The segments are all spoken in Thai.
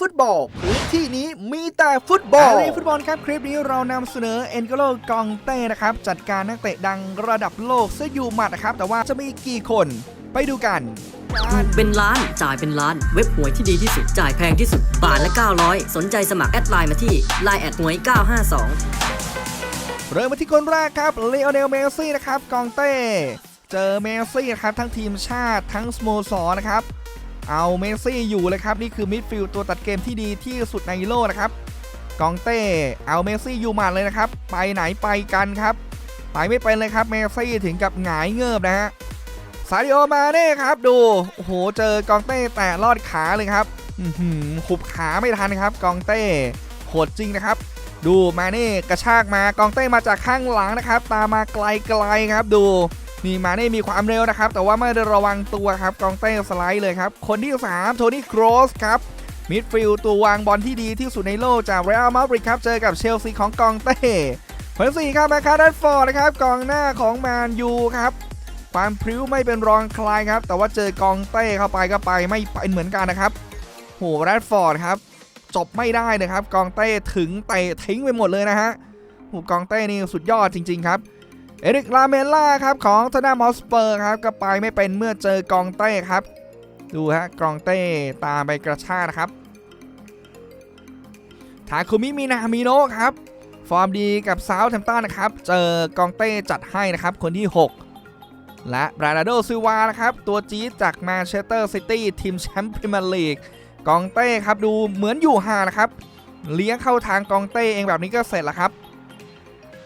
ฟุตบอลพื้นที่นี้มีแต่ฟุตบอลอารีฟุตบอลครับคลิปนี้เรานำเสนอเอ็นโกโลกองเต้นะครับจัดการนักเตะดังระดับโลกซะอยู่หมัดนะครับ แต่ว่าจะมีกี่คนไปดูกันถูกเป็นล้าน จ่ายเป็นล้าน เว็บหวยที่ดีที่สุด จ่ายแพงที่สุด บาทละ 900 สนใจสมัครแอดไลน์มาที่ Line แอดหวย 952 เริ่มมาที่คนแรกครับเลโอเนลเมสซี่นะครับ กองเต้ เจอเมสซี่นะครับ ทั้งทีมชาติทั้งสโมสรนะครับ เอาเมสซี่อยู่เลยครับ นี่คือมิดฟิลด์ตัวตัดเกมที่ดีที่สุดในโลกนะครับกองเต้เอาเมสซี่อยู่มัดเลยนะครับ ไปไหนไปกันครับ ไปไม่เป็นเลยครับเมสซี่ถึงกับหงายเงิบนะฮะซาดิโอมาเน่ครับดูโอ้โหเจอกองเต้แต่ลอดขาเลยครับหือหุบขาไม่ทันครับ กองเต้โหดจริงนะครับ ดูมาเน่กระชากมากองเต้มาจากข้างหลังนะครับ ตามมาไกลๆครับดู นี่มาเน่มีความเร็วนะครับ แต่ว่าไม่ได้ระวังตัวครับกองเต้สไลด์เลยครับ คนที่ 3 โทนี่โครสครับมิดฟิลด์ตัววางบอลที่ดีที่สุดในโลกจากเรอัลมาดริดครับ เจอกับเชลซีของกองเต้คนที่สี่ครับแมคคาร์ดฟอร์ดนะครับกองหน้าของแมนยูครับความพริ้วไม่เป็นรองใครครับ แต่ว่าเจอกองเต้เข้าไปก็ไปไม่เป็นเหมือนกันนะครับโหแรดฟอร์ดครับจบไม่ได้นะครับ กองเต้ถึงเตะทิ้งไปหมดเลยนะฮะโหกองเต้นี่สุดยอดจริง ๆ ครับ เอริกลาเมล่าครับของทนามอสเปอร์ครับก็ไปไม่เป็นเมื่อเจอกองเต้ครับ ดูฮะกองเต้ตามไปกระชากครับทาคุมิมินามิโนะครับ ฟอร์มดีกับซาวแทมตันนะครับ เจอกองเต้จัดให้นะครับ คนที่ 6 และบรานาโดซิวานะครับ ตัวจี๊ดจากแมนเชสเตอร์ซิตี้ทีมแชมป์พรีเมียร์ลีกกองเต้ครับดูเหมือนอยู่ห่างนะครับ เลี้ยงเข้าทางกองเต้เองแบบนี้ก็เสร็จแล้วครับ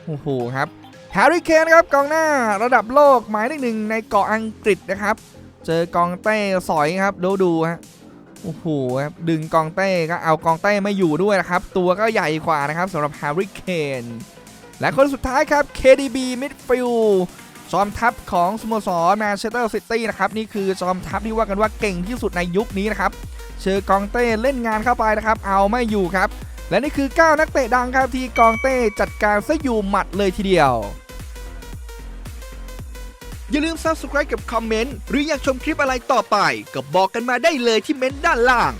โอ้โหครับ แฮร์รี่เคนครับกองหน้าระดับโลกหมายเลขหนึ่งในเกาะอังกฤษนะครับ เจอกองเต้สอยครับดูดูฮะโอ้โหครับดึงกองเต้ก็เอากองเต้ไม่อยู่ด้วยนะครับ ตัวก็ใหญ่กว่านะครับสำหรับแฮร์รี่เคนและคนสุดท้ายครับ KDB Midfield จอมทัพของสโมสรแมนเชสเตอร์ซิตี้นะครับนี่คือจอมทัพที่ว่ากันว่าเก่งที่สุดในยุคนี้นะครับเชอกองเต้เล่นงานเข้าไปนะครับ เอาไม่อยู่ครับ และนี่คือ 9 นักเตะดังครับที่กองเต้จัดการซะอยู่หมัดเลยทีเดียว อย่าลืม subscribe กับคอมเมนต์ หรืออยากชมคลิปอะไรต่อไป ก็บอกกันมาได้เลยที่เม้นต์ด้านล่าง